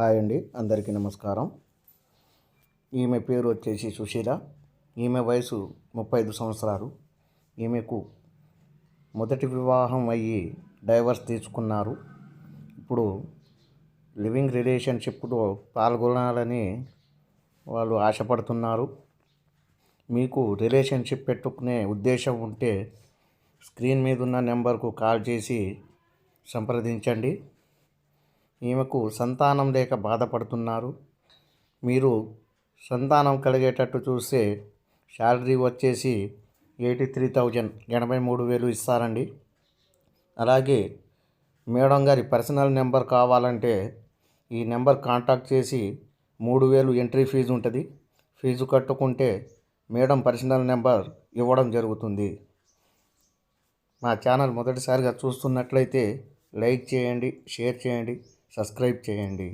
Hi అండి అందరికీ నమస్కారం. ఈమె పేరు వచ్చేసి సుశీల. ఈమె వయసు ముప్పై ఐదు సంవత్సరాలు. ఈమెకు మొదటి వివాహం అయ్యి డైవర్స్ తీసుకున్నారు. ఇప్పుడు లివింగ్ రిలేషన్షిప్లో పాల్గొనాలని వాళ్ళు ఆశపడుతున్నారు. మీకు రిలేషన్షిప్ పెట్టుకునే ఉద్దేశం ఉంటే స్క్రీన్ మీద ఉన్న నెంబర్కు కాల్ చేసి సంప్రదించండి. ఈమెకు సంతానం లేక బాధపడుతున్నారు. మీరు సంతానం కలిగేటట్టు చూస్తే శాలరీ వచ్చేసి ఎయిటీ త్రీ థౌజండ్ ఎనభై మూడు వేలు ఇస్తారండి. అలాగే మేడం గారి పర్సనల్ నెంబర్ కావాలంటే ఈ నెంబర్ కాంటాక్ట్ చేసి మూడు వేలు ఎంట్రీ ఫీజు ఉంటుంది. ఫీజు కట్టుకుంటే మేడం పర్సనల్ నెంబర్ ఇవ్వడం జరుగుతుంది. మా ఛానల్ మొదటిసారిగా చూస్తున్నట్లయితే లైక్ చేయండి షేర్ చేయండి. సబ్స్క్రైబ్ చేయండి